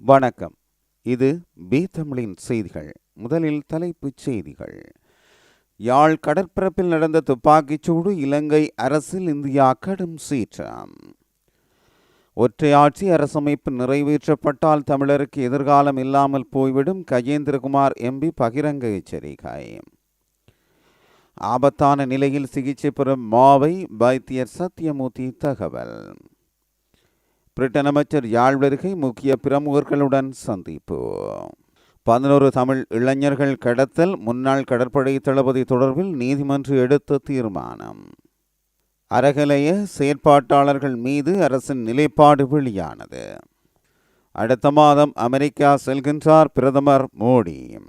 வணக்கம். இது பி தமிழின் செய்திகள். முதலில் தலைப்புச் செய்திகள். யாழ் கடற்பரப்பில் நடந்த துப்பாக்கிச் சூடு இலங்கை அரசில் இந்தியா கடும் சீற்றம். ஒற்றையாட்சி அரசமைப்பு நிறைவேற்றப்பட்டால் தமிழருக்கு எதிர்காலம் இல்லாமல் போய்விடும் கஜேந்திரகுமார் எம்பி பகிரங்க எச்சரிக்கை. ஆபத்தான நிலையில் சிகிச்சை பெறும் மாவை வைத்தியர் சத்யமூர்த்தி தகவல். பிரிட்டன் அமைச்சர் யாழ் வருகை முக்கிய பிரமுகர்களுடன் சந்திப்பு. பதினோரு தமிழ் இளைஞர்கள் கடத்தல் முன்னாள் கடற்படை தளபதி தொடர்பில் நீதிமன்றம் எடுத்த தீர்மானம். அரகலைய செயற்பாட்டாளர்கள் மீது அரசின் நிலைப்பாடு வெளியானது. அடுத்த மாதம் அமெரிக்கா செல்கின்றார் பிரதமர் மோடி.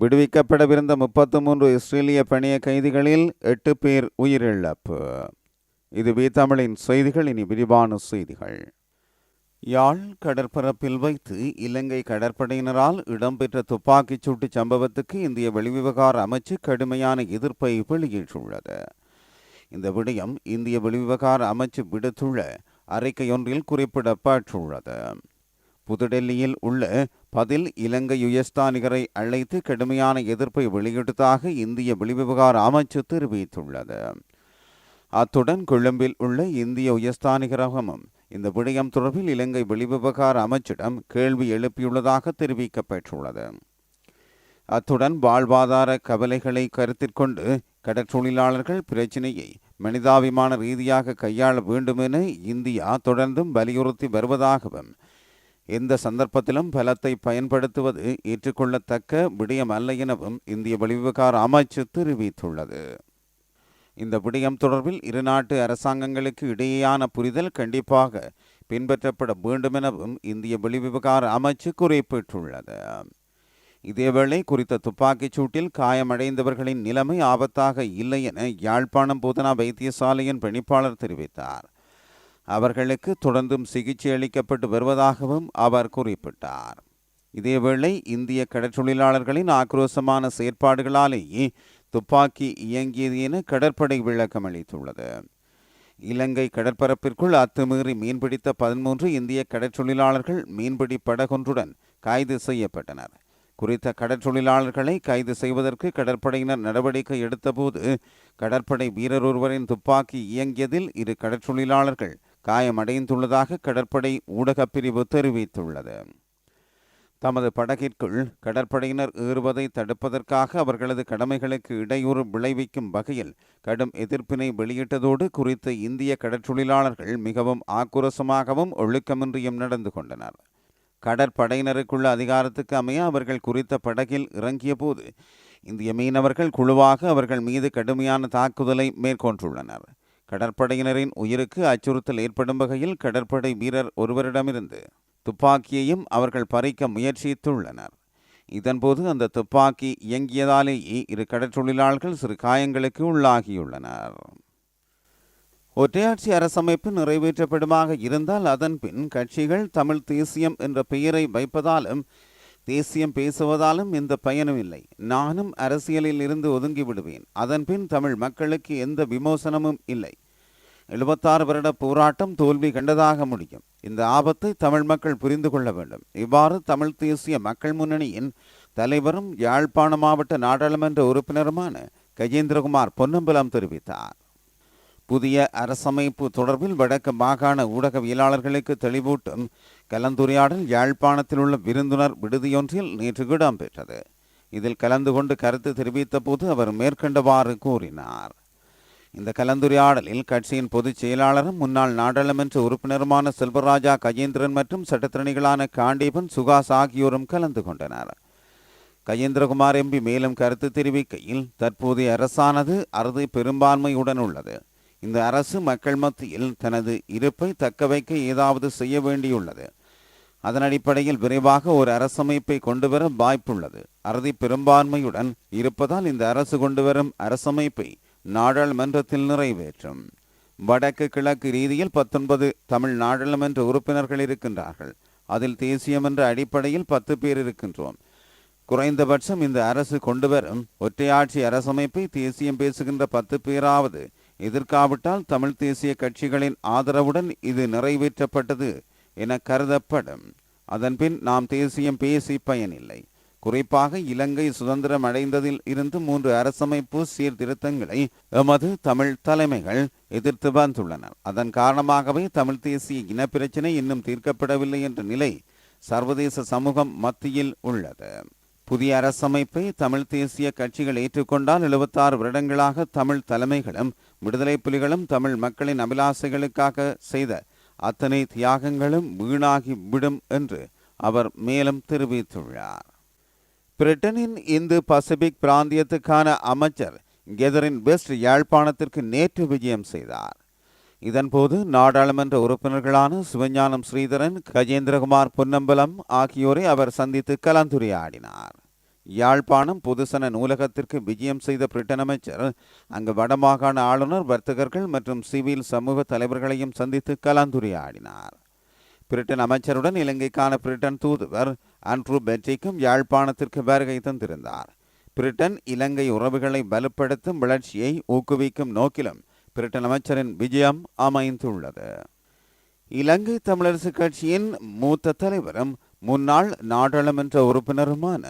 விடுவிக்கப்படவிருந்த முப்பத்து மூன்று இஸ்ரேலிய பணிய கைதிகளில் எட்டு பேர் உயிரிழப்பு. இது தமிழின் செய்திகள் இனி விரிவான செய்திகள். யாழ் கடற்பரப்பில் வைத்து இலங்கை கடற்படையினரால் இடம்பெற்ற துப்பாக்கிச் சூட்டு சம்பவத்துக்கு இந்திய வெளிவிவகார அமைச்சு கடுமையான எதிர்ப்பை வெளியிட்டுள்ளது. இந்த விடயம் இந்திய வெளிவிவகார அமைச்சு விடுத்துள்ள அறிக்கையொன்றில் குறிப்பிடப்பட்டுள்ளது. புதுடெல்லியில் உள்ள பதில் இலங்கை யுயஸ்தானிகரை அழைத்து கடுமையான எதிர்ப்பை வெளியிட்டதாக இந்திய வெளிவிவகார அமைச்சு தெரிவித்துள்ளது. அத்துடன் கொழும்பில் உள்ள இந்திய உயர்ஸ்தானிகரகமும் இந்த விடயம் தொடர்பில் இலங்கை வெளிவிவகார அமைச்சிடம் கேள்வி எழுப்பியுள்ளதாக தெரிவிக்கப்பட்டுள்ளது அத்துடன் வாழ்வாதார கவலைகளை கருத்தில் கொண்டு கடற்றொழிலாளர்கள் பிரச்சினையை மனிதாபிமான ரீதியாக கையாள வேண்டும் என இந்தியா தொடர்ந்தும் வலியுறுத்தி வருவதாகவும் எந்த சந்தர்ப்பத்திலும் பலத்தை பயன்படுத்துவது ஏற்றுக்கொள்ளத்தக்க விடயம் அல்ல எனவும் இந்திய வெளிவிவகார அமைச்சு தெரிவித்துள்ளது. இந்த விடயம் தொடர்பில் இரு நாட்டு அரசாங்கங்களுக்கு இடையேயான புரிதல் கண்டிப்பாக பின்பற்றப்பட வேண்டும் எனவும் இந்திய வெளிவிவகார அமைச்சு குறிப்பிட்டுள்ளது. இதேவேளை குறித்த துப்பாக்கிச் சூட்டில் காயமடைந்தவர்களின் நிலைமை ஆபத்தாக இல்லை என யாழ்ப்பாணம் போதனா வைத்தியசாலையின் பணிப்பாளர் தெரிவித்தார். அவர்களுக்கு தொடர்ந்தும் சிகிச்சை அளிக்கப்பட்டு வருவதாகவும் அவர் குறிப்பிட்டார். இதேவேளை இந்திய கடற்றொழிலாளர்களின் ஆக்ரோசமான செயற்பாடுகளாலேயே துப்பாக்கி இயங்கியது என கடற்படை விளக்கம் அளித்துள்ளது. இலங்கை கடற்பரப்பிற்குள் அத்துமீறி மீன்பிடித்த பதிமூன்று இந்திய கடற்றொழிலாளர்கள் மீன்பிடி படகொன்றுடன் கைது செய்யப்பட்டனர். குறித்த கடற்றொழிலாளர்களை கைது செய்வதற்கு கடற்படையினர் நடவடிக்கை எடுத்தபோது கடற்படை வீரர் ஒருவரின் துப்பாக்கி இயங்கியதில் இரு கடற்றொழிலாளர்கள் காயமடைந்துள்ளதாக கடற்படை ஊடகப் பிரிவு தெரிவித்துள்ளது. தமது படகிற்குள் கடற்படையினர் ஏறுவதை தடுப்பதற்காக அவர்களது கடமைகளுக்கு இடையூறு விளைவிக்கும் வகையில் கடும் எதிர்ப்பினை வெளியிட்டதோடு குறித்த இந்திய கடற்றொழிலாளர்கள் மிகவும் ஆக்குரசமாகவும் ஒழுக்கமின்றியும் நடந்து கொண்டனர். கடற்படையினருக்குள்ள அதிகாரத்துக்கு அமைய அவர்கள் குறித்த படகில் இறங்கிய போது இந்திய மீனவர்கள் குழுவாக அவர்கள் மீது கடுமையான தாக்குதலை மேற்கொண்டுள்ளனர். கடற்படையினரின் உயிருக்கு அச்சுறுத்தல் ஏற்படும் வகையில் கடற்படை வீரர் ஒருவரிடமிருந்து துப்பாக்கியையும் அவர்கள் பறிக்க முயற்சித்துள்ளனர். இதன்போது அந்த துப்பாக்கி இயங்கியதாலேயே இரு கடற்றொழிலாளர்கள் சிறு காயங்களுக்கு உள்ளாகியுள்ளனர். ஒற்றையாட்சி அரசமைப்பு நிறைவேற்றப்படுமாக இருந்தால் அதன் பின் கட்சிகள் தமிழ் தேசியம் என்ற பெயரை வைப்பதாலும் தேசியம் பேசுவதாலும் எந்த பயனும் இல்லை. நானும் அரசியலில் இருந்து ஒதுங்கி விடுவேன். அதன்பின் தமிழ் மக்களுக்கு எந்த விமோசனமும் இல்லை. எழுபத்தாறு வருட போராட்டம் தோல்வி கண்டதாக முடியும். இந்த ஆபத்தை தமிழ் மக்கள் புரிந்து கொள்ள வேண்டும். இவ்வாறு தமிழ் தேசிய மக்கள் முன்னணியின் தலைவரும் யாழ்ப்பாண மாவட்ட நாடாளுமன்ற உறுப்பினருமான கஜேந்திரகுமார் பொன்னம்பலம் தெரிவித்தார். புதிய அரசமைப்பு தொடர்பில் வடக்கு மாகாண ஊடகவியலாளர்களுக்கு தெளிவூட்டும் கலந்துரையாடல் யாழ்ப்பாணத்தில் உள்ள விருந்தினர் விடுதியொன்றில் நேற்று இடம்பெற்றது. இதில் கலந்து கொண்டு கருத்து தெரிவித்த போது அவர் மேற்கண்டவாறு கூறினார். இந்த கலந்துரையாடலில் கட்சியின் பொதுச் செயலாளரும் முன்னாள் நாடாளுமன்ற உறுப்பினருமான செல்வராஜா கஜேந்திரன் மற்றும் சட்டத்திறனிகளான காண்டீபன் சுகாஸ் ஆகியோரும் கலந்து கொண்டனர். கஜேந்திரகுமார் எம்பி மேலும் கருத்து தெரிவிக்கையில் தற்போதைய அரசானது அறுதி பெரும்பான்மையுடன் உள்ளது. இந்த அரசு மக்கள் மத்தியில் தனது இருப்பை தக்கவைக்க ஏதாவது செய்ய வேண்டியுள்ளது. அதன் அடிப்படையில் விரைவாக ஒரு அரசமைப்பை கொண்டுவர வாய்ப்புள்ளது. அறுதி பெரும்பான்மையுடன் இருப்பதால் இந்த அரசு கொண்டுவரும் அரசமைப்பை நாடாளுமன்றத்தில் நிறைவேற்றும். வடக்கு கிழக்கு ரீதியில் பத்தொன்பது தமிழ் நாடாளுமன்ற உறுப்பினர்கள் இருக்கின்றார்கள். அதில் தேசியம் என்ற அடிப்படையில் பத்து பேர் இருக்கின்றோம். குறைந்தபட்சம் இந்த அரசு கொண்டுவரும் ஒற்றையாட்சி அரசமைப்பை தேசியம் பேசுகின்ற பத்து பேராவது எதிர்க்காவிட்டால் தமிழ் தேசிய கட்சிகளின் ஆதரவுடன் இது நிறைவேற்றப்பட்டது என கருதப்படும். அதன்பின் நாம் தேசியம் பேசி பயனில்லை. குறிப்பாக இலங்கை சுதந்திரம் அடைந்ததில் இருந்து மூன்று அரசமைப்பு சீர்திருத்தங்களை எமது தமிழ் தலைமைகள் எதிர்த்து வந்துள்ளனர். அதன் காரணமாகவே தமிழ் தேசிய இனப்பிரச்சினை இன்னும் தீர்க்கப்படவில்லை என்ற நிலை சர்வதேச சமூகம் மத்தியில் உள்ளது. புதிய அரசமைப்பை தமிழ் தேசிய கட்சிகள் ஏற்றுக்கொண்டால் எழுபத்தாறு வருடங்களாக தமிழ் தலைமைகளும் விடுதலை புலிகளும் தமிழ் மக்களின் அபிலாசைகளுக்காக செய்த அத்தனை தியாகங்களும் வீணாகி விடும் என்று அவர் மேலும் தெரிவித்துள்ளார். பிரிட்டனின் இந்து பசிபிக் பிராந்தியத்துக்கான அமைச்சர் கெதரின் பெஸ்ட் யாழ்ப்பாணத்திற்கு நேற்று விஜயம் செய்தார். இதன்போது நாடாளுமன்ற உறுப்பினர்களான சிவஞானம் ஸ்ரீதரன் கஜேந்திரகுமார் பொன்னம்பலம் ஆகியோரை அவர் சந்தித்து கலந்துரையாடினார். யாழ்ப்பாணம் பொதுசன நூலகத்திற்கு விஜயம் செய்த பிரிட்டன் அமைச்சர் அங்கு வடமாகாண ஆளுநர் வர்த்தகர்கள் மற்றும் சிவில் சமூக தலைவர்களையும் சந்தித்து கலந்துரையாடினார். பிரிட்டன் அமைச்சருடன் இலங்கைக்கான பிரிட்டன் தூதுவர் அன்ட்ரூ பெட்ரிக்கும் யாழ்ப்பாணத்திற்கு வருகை தந்திருந்தார். பிரிட்டன் இலங்கை உறவுகளை வலுப்படுத்தும் வளர்ச்சியை ஊக்குவிக்கும் நோக்கிலும் பிரிட்டன் அமைச்சரின் விஜயம் அமைந்துள்ளது. இலங்கை தமிழரசு கட்சியின் மூத்த தலைவரும் முன்னாள் நாடாளுமன்ற உறுப்பினருமான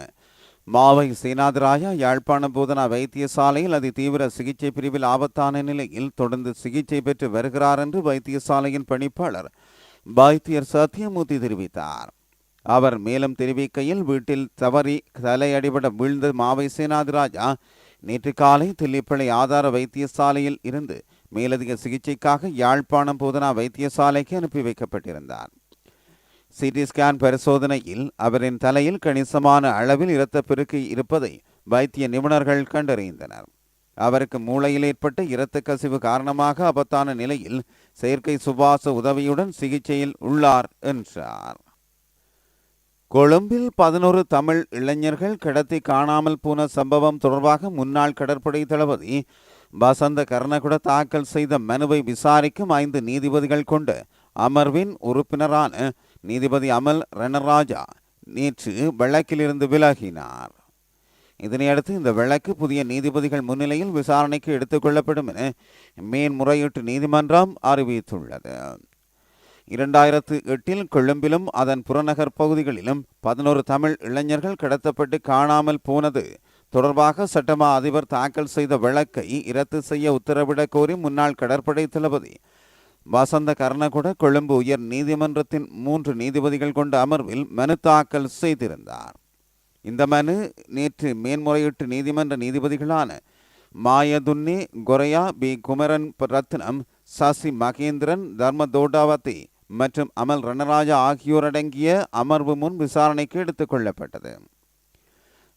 மாவை சீனாதராயா யாழ்ப்பாண போதனா வைத்தியசாலையில் அதி தீவிர சிகிச்சை பிரிவில் ஆபத்தான நிலையில் தொடர்ந்து சிகிச்சை பெற்று வருகிறார் என்று வைத்தியசாலையின் பணிப்பாளர் வைத்தியர் சத்யமூர்த்தி தெரிவித்தார். அவர் மேலும் தெரிவிக்கையில் வீட்டில் தவறி தலையடிபட வீழ்ந்த மாவை சேனாதிராஜா நேற்று காலை தில்லிப்பளை ஆதார வைத்தியசாலையில் இருந்து மேலதிக சிகிச்சைக்காக யாழ்ப்பாணம் போதனா வைத்தியசாலைக்கு அனுப்பி வைக்கப்பட்டிருந்தார். சிடி ஸ்கேன் பரிசோதனையில் அவரின் தலையில் கணிசமான அளவில் இரத்தப்பெருக்கு இருப்பதை வைத்திய நிபுணர்கள் கண்டறிந்தனர். அவருக்கு மூளையில் ஏற்பட்ட இரத்த கசிவு காரணமாக ஆபத்தான நிலையில் செயற்கை சுபாச உதவியுடன் சிகிச்சையில் உள்ளார் என்றார். கொழும்பில் பதினோரு தமிழ் இளைஞர்கள் கடத்தி காணாமல் போன சம்பவம் தொடர்பாக முன்னாள் கடற்படை தளபதி வசந்த கர்ணகுட தாக்கல் செய்த மனுவை விசாரிக்கும் ஐந்து நீதிபதிகள் கொண்ட அமர்வின் உறுப்பினரான நீதிபதி அமல் ரணராஜா நேற்று வழக்கிலிருந்து விலகினார். இதனையடுத்து இந்த வழக்கு புதிய நீதிபதிகள் முன்னிலையில் விசாரணைக்கு எடுத்துக் கொள்ளப்படும் என மேன்முறையீட்டு நீதிமன்றம் அறிவித்துள்ளது. இரண்டாயிரத்து எட்டில் கொழும்பிலும் அதன் புறநகர் பகுதிகளிலும் பதினோரு தமிழ் இளைஞர்கள் கடத்தப்பட்டு காணாமல் போனது தொடர்பாக சட்டமா அதிபர் தாக்கல் செய்த வழக்கை இரத்து செய்ய உத்தரவிடக் கோரி முன்னாள் கடற்படை தளபதி வசந்த கர்ணகுட கொழும்பு உயர் நீதிமன்றத்தின் மூன்று நீதிபதிகள் கொண்ட அமர்வில் மனு தாக்கல் செய்திருந்தார். இந்த மனு நேற்று மேன்முறையீட்டு நீதிமன்ற நீதிபதிகளான மாயதுன்னி கொரையா பி. குமரன் ரத்னம் சசி மகேந்திரன் தர்ம தோடாவதி மற்றும் அமல் ரணராஜா ஆகியோர் அடங்கிய அமர்வு முன் விசாரணைக்கு எடுத்துக் கொள்ளப்பட்டது.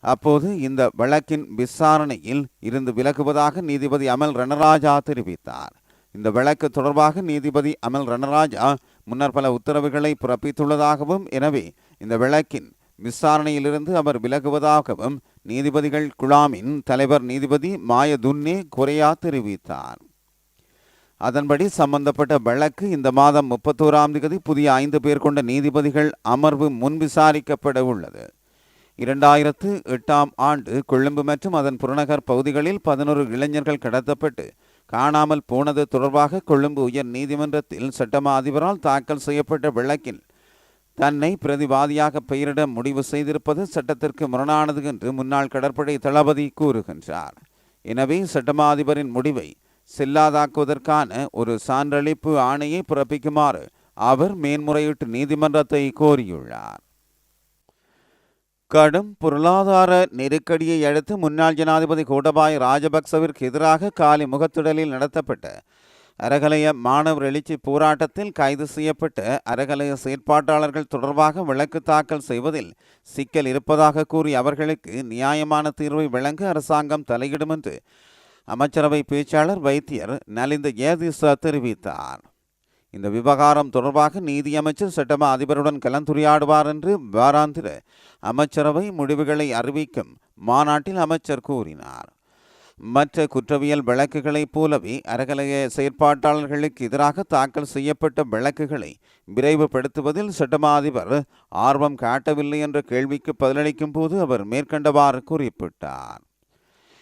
அப்போது இந்த வழக்கின் விசாரணையில் இருந்து விலகுவதாக நீதிபதி அமல் ரணராஜா தெரிவித்தார். இந்த வழக்கு தொடர்பாக நீதிபதி அமல் ரணராஜா முன்னர் பல உத்தரவுகளை பிறப்பித்துள்ளதாகவும் எனவே இந்த வழக்கின் விசாரணையிலிருந்து அவர் விலகுவதாகவும் நீதிபதிகள் குழாமின் தலைவர் நீதிபதி மாயதுன்னே குறையா தெரிவித்தார். அதன்படி சம்பந்தப்பட்ட வழக்கு இந்த மாதம் முப்பத்தோராம் தேதி புதிய ஐந்து பேர் கொண்ட நீதிபதிகள் அமர்வு முன் விசாரிக்கப்பட உள்ளது. இரண்டாயிரத்து எட்டாம் ஆண்டு கொழும்பு மற்றும் அதன் புறநகர் பகுதிகளில் பதினோரு இளைஞர்கள் கடத்தப்பட்டு காணாமல் போனது தொடர்பாக கொழும்பு உயர் நீதிமன்றத்தில் சட்டமா அதிபரால் தாக்கல் செய்யப்பட்ட வழக்கில் தன்னை பிரதிவாதியாக பெயரிட முடிவு செய்திருப்பது சட்டத்திற்கு முரணானது என்று முன்னாள் கடற்படை தளபதி கூறுகின்றார். எனவே சட்டமாதிபரின் முடிவை செல்லாதாக்குவதற்கான ஒரு சான்றளிப்பு ஆணையை பிறப்பிக்குமாறு அவர் மேன்முறையீட்டு நீதிமன்றத்தை கோரியுள்ளார். கடும் பொருளாதார நெருக்கடியை அடுத்து முன்னாள் ஜனாதிபதி கோடபாய் ராஜபக்சவிற்கு எதிராக காலி முகத்திடலில் நடத்தப்பட்ட அரகலைய மாணவர் எழுச்சி போராட்டத்தில் கைது செய்யப்பட்ட அரகலைய செயற்பாட்டாளர்கள் தொடர்பாக விளக்கு தாக்கல் செய்வதில் சிக்கல் இருப்பதாக கூறி அவர்களுக்கு நியாயமான தீர்வை வழங்க அரசாங்கம் தலையிடும் என்று அமைச்சரவை பேச்சாளர் வைத்தியர் நலிந்த ஏதிசா தெரிவித்தார். இந்த விவகாரம் தொடர்பாக நீதியமைச்சர் சட்டமா அதிபருடன் கலந்துரையாடுவார் என்று வாராந்திர அமைச்சரவை முடிவுகளை அறிவிக்கும் மாநாட்டில் அமைச்சர் கூறினார். மற்ற குற்றவியல் வழக்குகளைப் போலவே அறகலைய செயற்பாட்டாளர்களுக்கு எதிராக தாக்கல் செய்யப்பட்ட வழக்குகளை விரைவுபடுத்துவதில் சட்டமா அதிபர் ஆர்வம் காட்டவில்லை என்ற கேள்விக்கு பதிலளிக்கும் போது அவர் மேற்கண்டவாறு குறிப்பிட்டார்.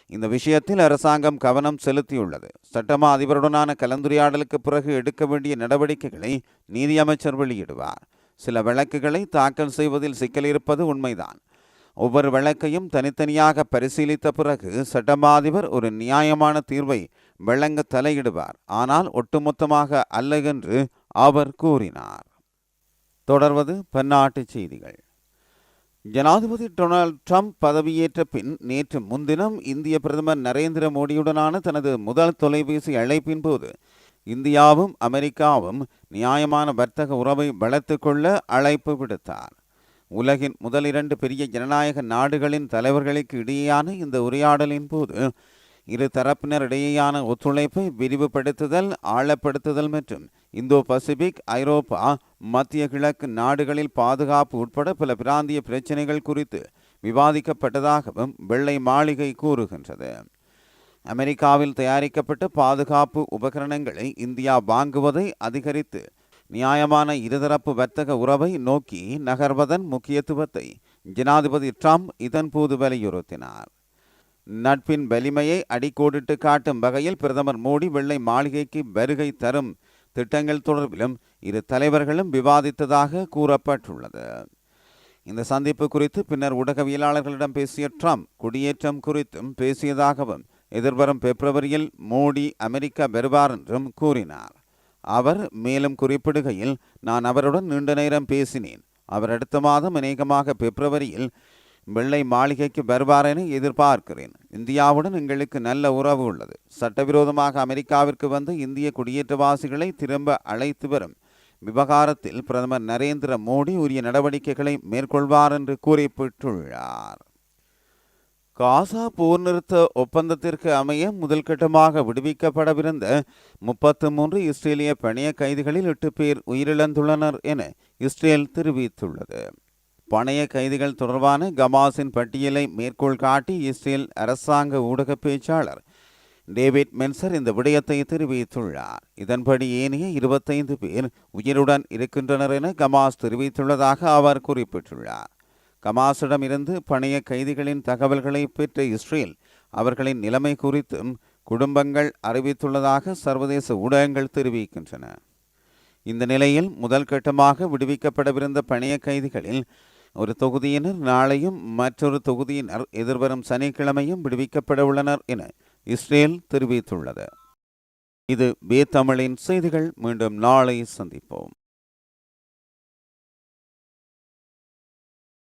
இந்த விஷயத்தில் அரசாங்கம் கவனம் செலுத்தியுள்ளது. சட்டமா அதிபருடனான கலந்துரையாடலுக்கு பிறகு எடுக்க வேண்டிய நடவடிக்கைகளை நீதியமைச்சர் வெளியிடுவார். சில வழக்குகளை தாக்கல் செய்வதில் சிக்கல் இருப்பது உண்மைதான். ஒவ்வொரு வழக்கையும் தனித்தனியாக பரிசீலித்த பிறகு சட்டமாதிபர் ஒரு நியாயமான தீர்வை வழங்க தலையிடுவார். ஆனால் ஒட்டுமொத்தமாக அல்ல என்று அவர் கூறினார். தொடர்வது பன்னாட்டுச் செய்திகள். ஜனாதிபதி டொனால்ட் ட்ரம்ப் பதவியேற்ற பின் நேற்று முன்தினம் இந்திய பிரதமர் நரேந்திர மோடியுடனான தனது முதல் தொலைபேசி அழைப்பின் போது இந்தியாவும் அமெரிக்காவும் நியாயமான வர்த்தக உறவை வளர்த்து கொள்ள அழைப்பு விடுத்தார். உலகின் முதல் இரண்டு பெரிய ஜனநாயக நாடுகளின் தலைவர்களுக்கு இடையேயான இந்த உரையாடலின் போது இரு தரப்பினரிடையேயான ஒத்துழைப்பை விரிவுபடுத்துதல் ஆழப்படுத்துதல் மற்றும் இந்தோ பசிபிக் ஐரோப்பா மத்திய கிழக்கு நாடுகளில் பாதுகாப்பு உட்பட பல பிராந்திய பிரச்சினைகள் குறித்து விவாதிக்கப்பட்டதாகவும் வெள்ளை மாளிகை கூறுகின்றது. அமெரிக்காவில் தயாரிக்கப்பட்ட பாதுகாப்பு உபகரணங்களை இந்தியா வாங்குவதை அதிகரித்து நியாயமான இருதரப்பு வர்த்தக உறவை நோக்கி நகர்வதன் முக்கியத்துவத்தை ஜனாதிபதி ட்ரம்ப் இதன்போது வலியுறுத்தினார். நட்பின் வலிமையை அடிக்கோடிட்டு காட்டும் வகையில் பிரதமர் மோடி வெள்ளை மாளிகைக்கு வருகை தரும் திட்டங்கள் தொடர்பிலும் இரு தலைவர்களும் விவாதித்ததாக கூறப்பட்டுள்ளது. இந்த சந்திப்பு குறித்து பின்னர் ஊடகவியலாளர்களிடம் பேசிய ட்ரம்ப் குடியேற்றம் குறித்தும் பேசியதாகவும் எதிர்வரும் பிப்ரவரியில் மோடி அமெரிக்கா வருவார் என்றும் கூறினார். அவர் மேலும் குறிப்பிடுகையில் நான் அவருடன் நீண்ட நேரம் பேசினேன். அவர் அடுத்த மாதம் அநேகமாக பிப்ரவரியில் வெள்ளை மாளிகைக்கு வருவார் என எதிர்பார்க்கிறேன். இந்தியாவுடன் எங்களுக்கு நல்ல உறவு உள்ளது. சட்டவிரோதமாக அமெரிக்காவிற்கு வந்து இந்திய குடியேற்றவாசிகளை திரும்ப அழைத்து வரும் விவகாரத்தில் பிரதமர் நரேந்திர மோடி உரிய நடவடிக்கைகளை மேற்கொள்வார் என்று குறிப்பிட்டுள்ளார் காசா போர் நிறுத்த ஒப்பந்தத்திற்கு அமைய முதல் கட்டமாக விடுவிக்கப்படவிருந்த முப்பத்து மூன்று இஸ்ரேலிய பணிய கைதிகளில் எட்டு பேர் உயிரிழந்துள்ளனர் என இஸ்ரேல் தெரிவித்துள்ளது. பணைய கைதிகள் தொடர்பான கமாஸின் பட்டியலை மேற்கோள் காட்டி இஸ்ரேல் அரசாங்க ஊடக பேச்சாளர் டேவிட் மென்சர் இந்த விடயத்தை தெரிவித்துள்ளார். இதன்படி ஏனைய இருபத்தைந்து பேர் உயிருடன் இருக்கின்றனர் என கமாஸ் தெரிவித்துள்ளதாக அவர் குறிப்பிட்டுள்ளார். கமாஸிடம் இருந்து பணைய கைதிகளின் தகவல்களை பெற்ற இஸ்ரேல் அவர்களின் நிலைமை குறித்தும் குடும்பங்கள் அறிவித்துள்ளதாக சர்வதேச ஊடகங்கள் தெரிவிக்கின்றன. இந்த நிலையில் முதல் கட்டமாக விடுவிக்கப்படவிருந்த பணைய கைதிகளில் ஒரு தொகுதியினர் நாளையும் மற்றொரு தொகுதியினர் எதிர்வரும் சனிக்கிழமையும் விடுவிக்கப்பட உள்ளனர் என இஸ்ரேல் தெரிவித்துள்ளது. இது பே தமிழின் செய்திகள். மீண்டும் நாளை சந்திப்போம்.